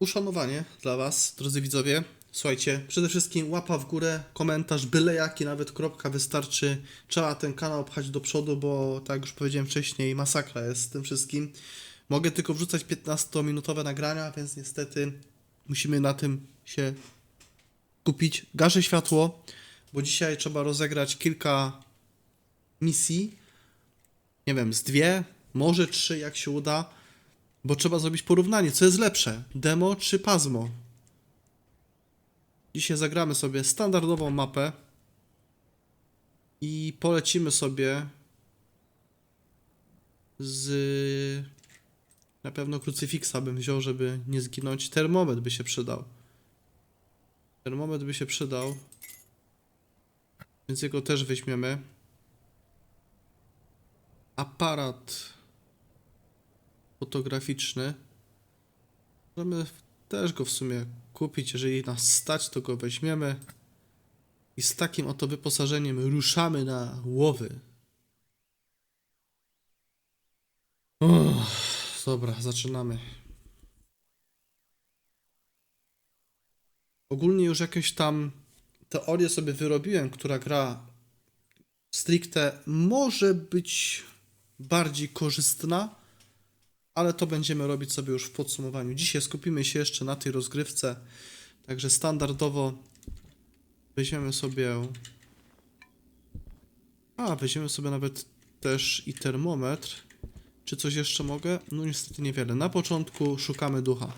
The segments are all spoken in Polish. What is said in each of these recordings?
uszanowanie dla Was, drodzy widzowie. Słuchajcie, przede wszystkim łapa w górę, komentarz, byle jaki, nawet kropka wystarczy. Trzeba ten kanał pchać do przodu, bo tak jak już powiedziałem wcześniej, masakra jest z tym wszystkim. Mogę tylko wrzucać 15-minutowe nagrania, więc niestety musimy na tym się kupić. Gaszę światło, bo dzisiaj trzeba rozegrać kilka misji. Nie wiem, z dwie, może trzy, jak się uda. Bo trzeba zrobić porównanie, co jest lepsze, demo czy Pazmo. Dzisiaj zagramy sobie standardową mapę i polecimy sobie z... Na pewno krucyfiksa bym wziął, żeby nie zginąć. Termometr by się przydał. Termometr by się przydał. Więc jego też weźmiemy. Aparat fotograficzny. Możemy też go w sumie kupić, jeżeli nas stać, to go weźmiemy. I z takim oto wyposażeniem ruszamy na łowy. Uff, dobra, zaczynamy. Ogólnie już jakieś tam teorię sobie wyrobiłem, która gra stricte może być bardziej korzystna ale to będziemy robić sobie już w podsumowaniu. Dzisiaj skupimy się jeszcze na tej rozgrywce. Także standardowo weźmiemy sobie. A, weźmiemy sobie nawet też i termometr. Czy coś jeszcze mogę? No niestety niewiele. Na początku szukamy ducha.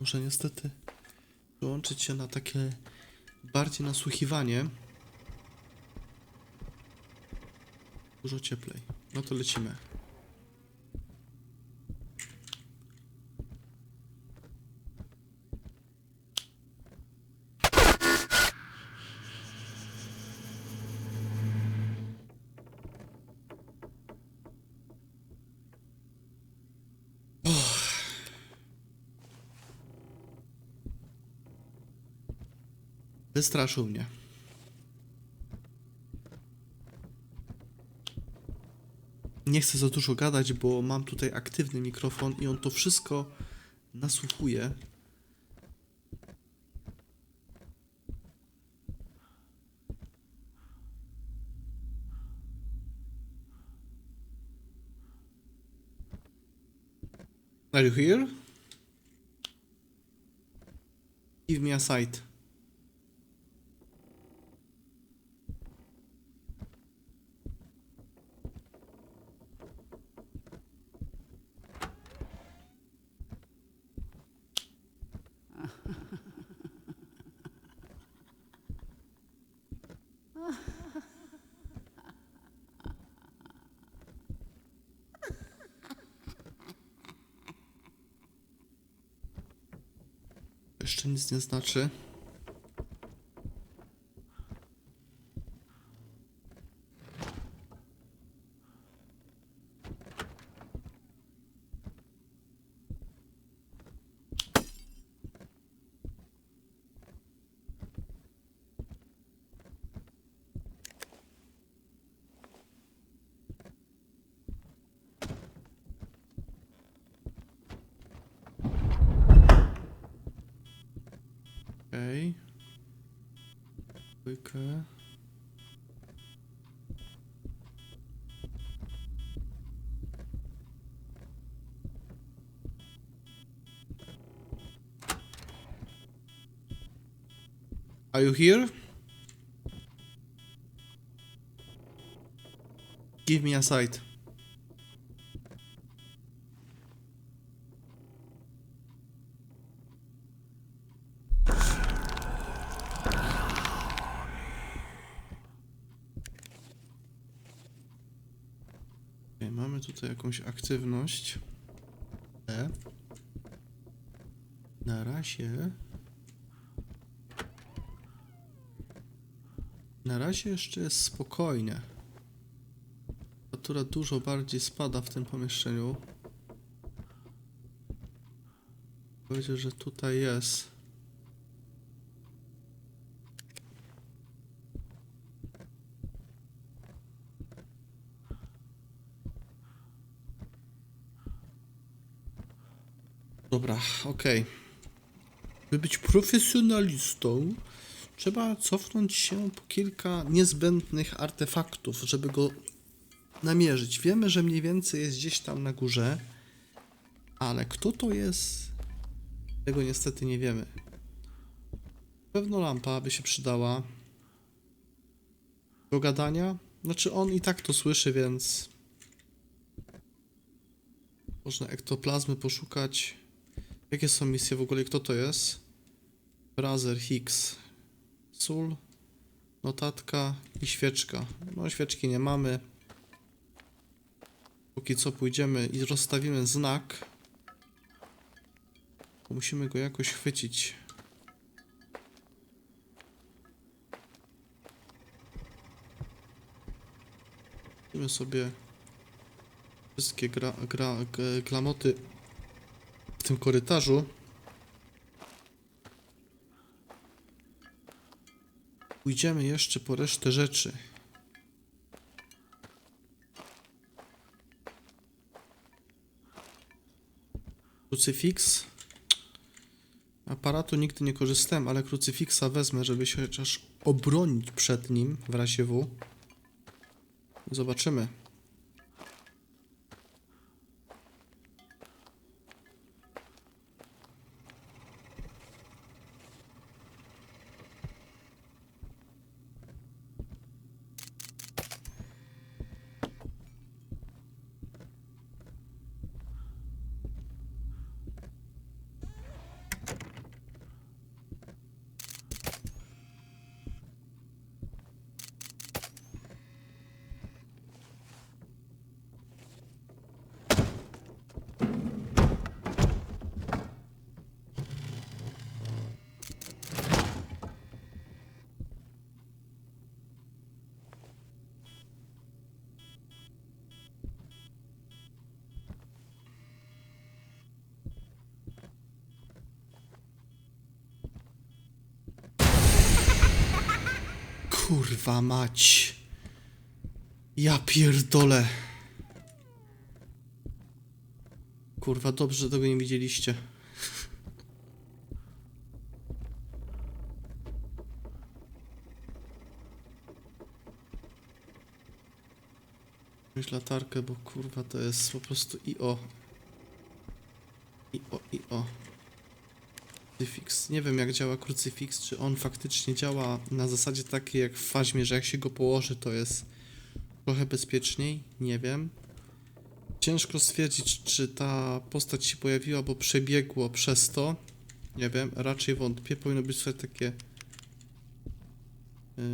Muszę niestety przełączyć się na takie bardziej nasłuchiwanie. Dużo cieplej. No to lecimy. Wystraszył mnie. Nie chcę za dużo gadać, bo mam tutaj aktywny mikrofon i on to wszystko nasłuchuje. Are you here? Give me a sight. Jeszcze nic nie znaczy. Are you here? Give me a sight. Mamy tutaj jakąś aktywność. E. Na razie. Na razie jeszcze jest spokojnie. Temperatura dużo bardziej spada w tym pomieszczeniu. Powiedział, że tutaj jest. Dobra, okej. By być profesjonalistą, trzeba cofnąć się po kilka niezbędnych artefaktów, żeby go namierzyć. Wiemy, że mniej więcej jest gdzieś tam na górze, ale kto to jest? Tego niestety nie wiemy. Pewno lampa by się przydała. Do gadania? Znaczy on i tak to słyszy, więc można ektoplazmy poszukać. Jakie są misje w ogóle? Kto to jest? Brazer Higgs. Sól, notatka i świeczka. No, świeczki nie mamy. Póki co pójdziemy i rozstawimy znak. Musimy go jakoś chwycić. Weźmy sobie wszystkie gra, gra, glamoty tym korytarzu. Pójdziemy jeszcze po resztę rzeczy. Krucyfiks. Aparatu nigdy nie korzystałem, ale krucyfiksa wezmę, żeby się chociaż obronić przed nim w razie W. Zobaczymy. Kurwa mać. Ja pierdolę. Kurwa, dobrze, że tego nie widzieliście. Weź latarkę, bo kurwa to jest po prostu i o. I o, i o. Krucyfiks. Nie wiem jak działa krucyfiks, czy on faktycznie działa na zasadzie takiej jak w faźmie, że jak się go położy to jest trochę bezpieczniej, nie wiem. Ciężko stwierdzić, czy ta postać się pojawiła, bo przebiegło przez to. Nie wiem, raczej wątpię. Powinno być sobie takie... Yy...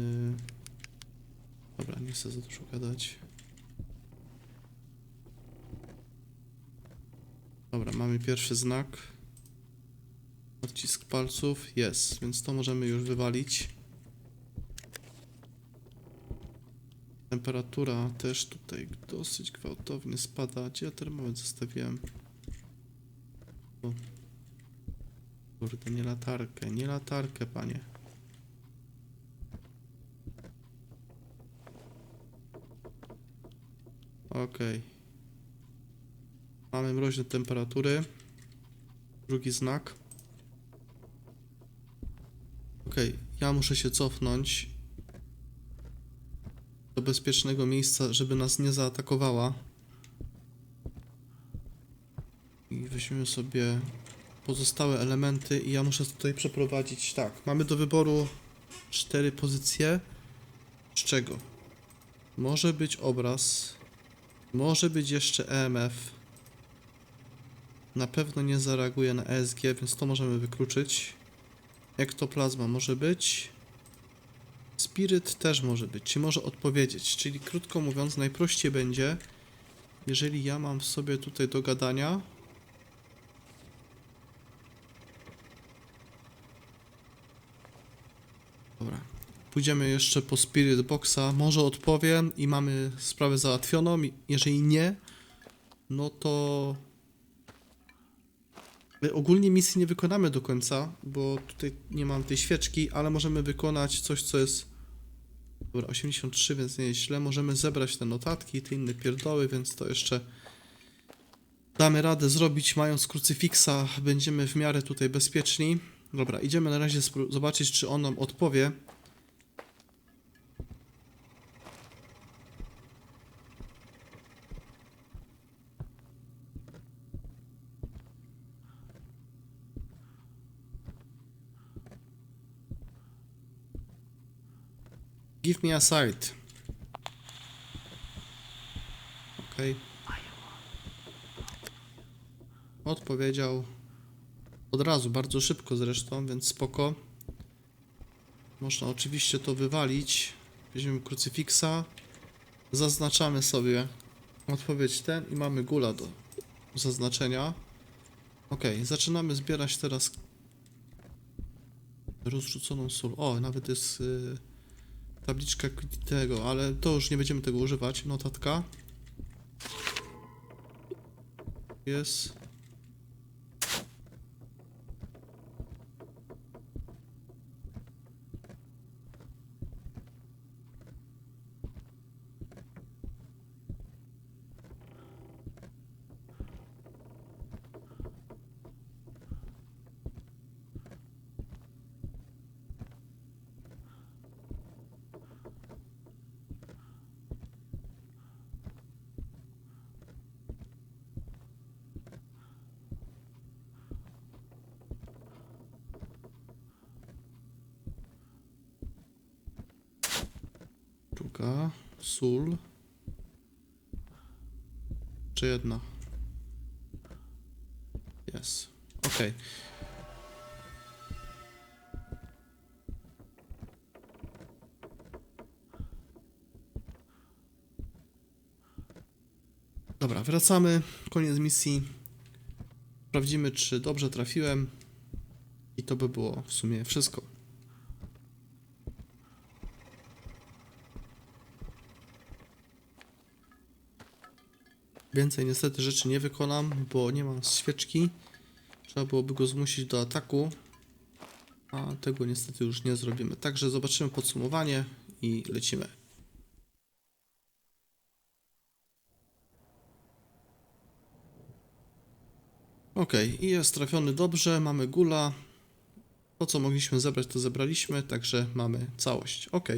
Dobra, nie chcę za dużo gadać. Dobra, mamy pierwszy znak. Odcisk palców jest, więc to możemy już wywalić. Temperatura też tutaj dosyć gwałtownie spada. Gdzie ja termometr zostawiłem? O. Kurde, nie latarkę, nie latarkę, panie. Okej. Mamy mroźne temperatury. Drugi znak. Okej, ja muszę się cofnąć do bezpiecznego miejsca, żeby nas nie zaatakowała. I weźmiemy sobie pozostałe elementy i ja muszę tutaj przeprowadzić. Tak, mamy do wyboru cztery pozycje. Z czego? Może być obraz. Może być jeszcze EMF. Na pewno nie zareaguje na ESG, więc to możemy wykluczyć. Ektoplazma może być. Spiryt też może być, czy może odpowiedzieć. Czyli krótko mówiąc, najprościej będzie, jeżeli ja mam w sobie tutaj do gadania. Dobra. Pójdziemy jeszcze po Spirit Boxa. Może odpowie i mamy sprawę załatwioną. Jeżeli nie, no to ogólnie misji nie wykonamy do końca, bo tutaj nie mam tej świeczki, ale możemy wykonać coś, co jest... Dobra, 83, więc nie jest źle. Możemy zebrać te notatki i te inne pierdoły, więc to jeszcze damy radę zrobić, mając krucyfiksa, będziemy w miarę tutaj bezpieczni. Dobra, idziemy na razie zobaczyć, czy on nam odpowie. Give me a sight. Okej. Odpowiedział od razu, bardzo szybko zresztą, więc spoko. Można oczywiście to wywalić. Weźmiemy krucyfiksa. Zaznaczamy sobie odpowiedź ten i mamy gula do zaznaczenia. Ok, zaczynamy zbierać teraz rozrzuconą sól. O, nawet jest y, tabliczka tego, ale to już nie będziemy tego używać. Notatka. Jest. Sól. Czy jedna? Jest. Ok. Dobra, wracamy. Koniec misji. Sprawdzimy, czy dobrze trafiłem. I to by było w sumie wszystko. Więcej niestety rzeczy nie wykonam, bo nie mam świeczki. Trzeba byłoby go zmusić do ataku. A tego niestety już nie zrobimy. Także zobaczymy podsumowanie i lecimy. Ok, i jest trafiony dobrze, mamy gula. To co mogliśmy zebrać, to zebraliśmy, także mamy całość. Ok.